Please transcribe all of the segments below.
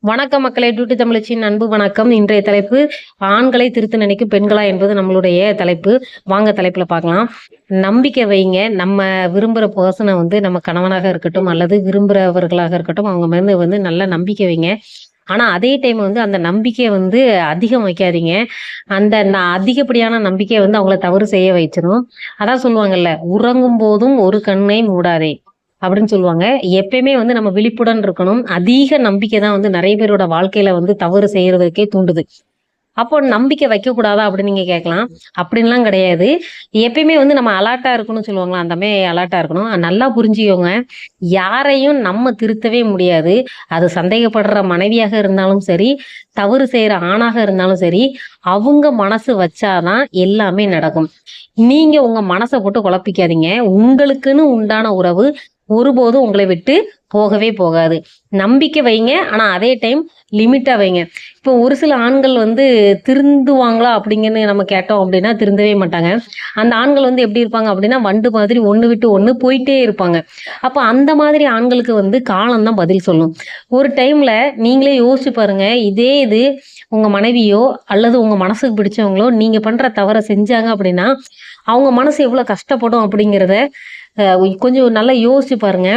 வணக்கம் மக்களை டியூட்டி தமிழச்சின் அன்பு வணக்கம். இன்றைய தலைப்பு ஆண்களை திருத்த நினைக்கும் பெண்களா என்பது நம்மளுடைய தலைப்பு. வாங்க தலைப்புல பார்க்கலாம். நம்பிக்கை வைங்க. நம்ம விரும்புகிற பர்சனை வந்து நம்ம கணவனாக இருக்கட்டும் அல்லது விரும்புகிறவர்களாக இருக்கட்டும் அவங்க மருந்து வந்து நல்ல நம்பிக்கை வைங்க. ஆனால் அதே டைம் வந்து அந்த நம்பிக்கையை வந்து அதிகம் வைக்காதீங்க. அந்த அதிகப்படியான நம்பிக்கையை வந்து அவங்கள தவறு செய்ய வச்சிரும். அதான் சொல்லுவாங்கல்ல உறங்கும் போதும் ஒரு கண்ணை மூடாதே. அப்படின்னு சொல்லுவாங்க. எப்பயுமே வந்து நம்ம விழிப்புடன் இருக்கணும். அதிக நம்பிக்கை தான் வந்து நிறைய பேரோட வாழ்க்கையில வந்து தவறு செய்யறதுக்கே தூண்டுது. அப்போ நம்பிக்கை வைக்க கூடாதா அப்படின்னு நீங்க கேட்கலாம். அப்படின்லாம் கிடையாது. எப்பயுமே வந்து நம்ம அலர்ட்டா இருக்கணும்னு சொல்லுவாங்களா? அந்த மாதிரி அலர்ட்டா இருக்கணும். நல்லா புரிஞ்சுக்கோங்க. யாரையும் நம்ம திருத்தவே முடியாது. அது சந்தேகப்படுற மனைவியாக இருந்தாலும் சரி தவறு செய்யற ஆணாக இருந்தாலும் சரி அவங்க மனசு வச்சாதான் எல்லாமே நடக்கும். நீங்க உங்க மனசை போட்டு குழப்பிக்காதீங்க. உங்களுக்குன்னு உண்டான உறவு ஒருபோதும் உங்களை விட்டு போகவே போகாது. நம்பிக்கை வைங்க ஆனால் அதே டைம் லிமிட்டாக வைங்க. இப்போ ஒரு சில ஆண்கள் வந்து திருந்துவாங்களா அப்படிங்கன்னு நம்ம கேட்டோம் அப்படின்னா திருந்தவே மாட்டாங்க. அந்த ஆண்கள் வந்து எப்படி இருப்பாங்க அப்படின்னா வண்டு மாதிரி ஒன்று விட்டு ஒன்று போயிட்டே இருப்பாங்க. அப்போ அந்த மாதிரி ஆண்களுக்கு வந்து காலம் தான் பதில் சொல்லும். ஒரு டைமில் நீங்களே யோசிச்சு பாருங்க இதே இது உங்கள் மனைவியோ அல்லது உங்கள் மனசுக்கு பிடிச்சவங்களோ நீங்கள் பண்ணுற தவறை செஞ்சாங்க அப்படின்னா அவங்க மனசு எவ்வளோ கஷ்டப்படும் அப்படிங்கிறத கொஞ்சம் நல்லா யோசிச்சு பாருங்க.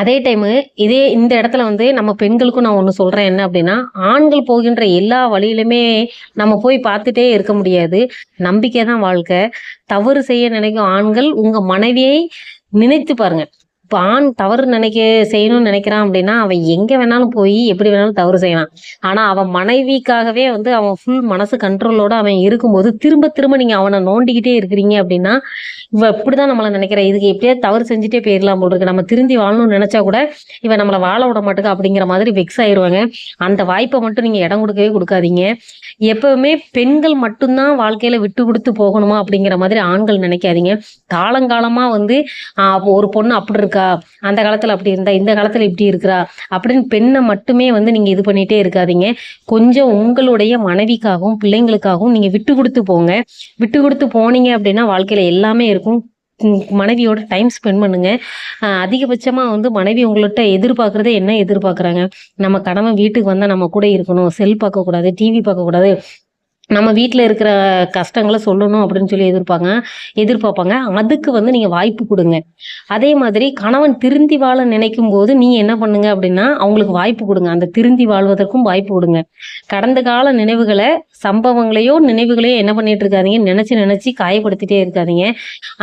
அதே டைமு இதே இந்த இடத்துல வந்து நம்ம பெண்களுக்கும் நான் ஒன்று சொல்கிறேன் என்ன அப்படின்னா ஆண்கள் போகின்ற எல்லா வழியிலுமே நம்ம போய் பார்த்துட்டே இருக்க முடியாது. நம்பிக்கை தான் வாழ்க்கை. தவறு செய்ய நினைக்கும் ஆண்கள் உங்கள் மனைவியை நினைத்து பாருங்கள் இப்போ ஆண் தவறு நினைக்க செய்யணும்னு நினைக்கிறான் அப்படின்னா அவன் எங்கே வேணாலும் போய் எப்படி வேணாலும் தவறு செய்யலாம். ஆனால் அவன் மனைவிக்காகவே வந்து அவன் ஃபுல் மனசு கண்ட்ரோலோட அவன் இருக்கும்போது திரும்ப திரும்ப நீங்க அவனை நோண்டிக்கிட்டே இருக்கிறீங்க அப்படின்னா இவ இப்படிதான் நம்மளை நினைக்கிற. இதுக்கு எப்படியே தவறு செஞ்சுட்டே போயிடலாம் போல இருக்கு. நம்ம திருந்தி வாழணும்னு நினைச்சா கூட இவன் நம்மளை வாழ விட மாட்டேங்க அப்படிங்கிற மாதிரி வெக்ஸ் ஆயிடுவாங்க அந்த வாய்ப்பை மட்டும் நீங்க இடம் கொடுக்கவே கொடுக்காதீங்க. எப்பவுமே பெண்கள் மட்டும்தான் வாழ்க்கையில விட்டு கொடுத்து போகணுமா அப்படிங்கிற மாதிரி ஆண்கள் நினைக்காதீங்க. காலங்காலமா வந்து ஒரு பொண்ணு அப்படி இருக்கா? அந்த காலத்துல அப்படி இருந்தா இந்த காலத்துல இப்படி இருக்கிறா அப்படின்னு பெண்ணை மட்டுமே வந்து நீங்க இது பண்ணிகிட்டே இருக்காதீங்க. கொஞ்சம் உங்களுடைய மனைவிக்காகவும் பிள்ளைங்களுக்காகவும் நீங்க விட்டு கொடுத்து போங்க. விட்டு கொடுத்து போனீங்க அப்படின்னா வாழ்க்கையில எல்லாமே இருக்கும். மனைவியோட டைம் ஸ்பெண்ட் பண்ணுங்க. ஆஹ் அதிகபட்சமா வந்து மனைவி உங்கள்கிட்ட எதிர்பார்க்கறதே என்ன எதிர்பார்க்கறாங்க? நம்ம கடமை வீட்டுக்கு வந்தா நம்ம கூட இருக்கணும். செல் பார்க்க கூடாது டிவி பார்க்க கூடாது நம்ம வீட்டில் இருக்கிற கஷ்டங்களை சொல்லணும் அப்படின்னு சொல்லி எதிர்ப்பாங்க எதிர்பார்ப்பாங்க. அதுக்கு வந்து நீங்கள் வாய்ப்பு கொடுங்க. அதே மாதிரி கணவன் திருந்தி வாழ நினைக்கும் போது நீ என்ன பண்ணுங்க அப்படின்னா அவங்களுக்கு வாய்ப்பு கொடுங்க. அந்த திருந்தி வாழ்வதற்கும் வாய்ப்பு கொடுங்க. கடந்த கால நினைவுகளை சம்பவங்களையோ நினைவுகளையோ என்ன பண்ணிட்டு இருக்காதீங்க? நினைச்சு நினைச்சு காயப்படுத்திட்டே இருக்காதீங்க.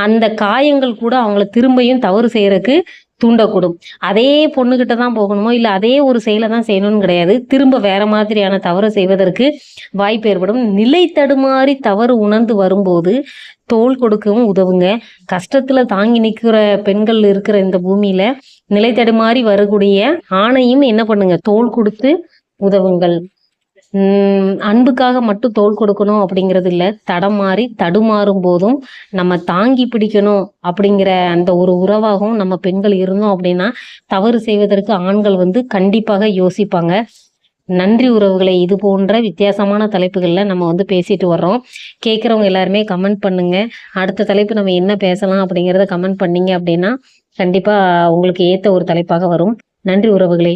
அந்த காயங்கள் கூட அவங்கள திரும்பியும் தவறு செய்யறதுக்கு தூண்டக்கூடும். அதே பொண்ணுகிட்ட தான் போகணுமோ இல்லை அதே ஒரு செயலை தான் செய்யணும்னு கிடையாது. திரும்ப வேற மாதிரியான தவறு செய்வதற்கு வாய்ப்பு ஏற்படும். நிலை தடுமாறி தவறு உணர்ந்து வரும்போது தோல் கொடுக்கவும் உதவுங்க. கஷ்டத்துல தாங்கி நிற்கிற பெண்கள் இருக்கிற இந்த பூமியில நிலை தடுமாறி வரக்கூடிய ஆணையும் என்ன பண்ணுங்க? தோல் கொடுத்து உதவுங்கள். அன்புக்காக மட்டும் தோள் கொடுக்கணும் அப்படிங்கிறது இல்ல தடம் மாறி தடுமாறும் போதும் நம்ம தாங்கி பிடிக்கணும் அப்படிங்கிற அந்த ஒரு உறவாகவும் நம்ம பெண்கள் இருந்தோம் அப்படின்னா தவறு செய்வதற்கு ஆண்கள் வந்து கண்டிப்பாக யோசிப்பாங்க. நன்றி உறவுகளை இது போன்ற வித்தியாசமான தலைப்புகளில் நம்ம வந்து பேசிட்டு வர்றோம். கேட்குறவங்க எல்லாருமே கமெண்ட் பண்ணுங்க. அடுத்த தலைப்பு நம்ம என்ன பேசலாம் அப்படிங்கிறத கமெண்ட் பண்ணீங்க அப்படின்னா கண்டிப்பா உங்களுக்கு ஏத்த ஒரு தலைப்பாக வரும். நன்றி உறவுகளை.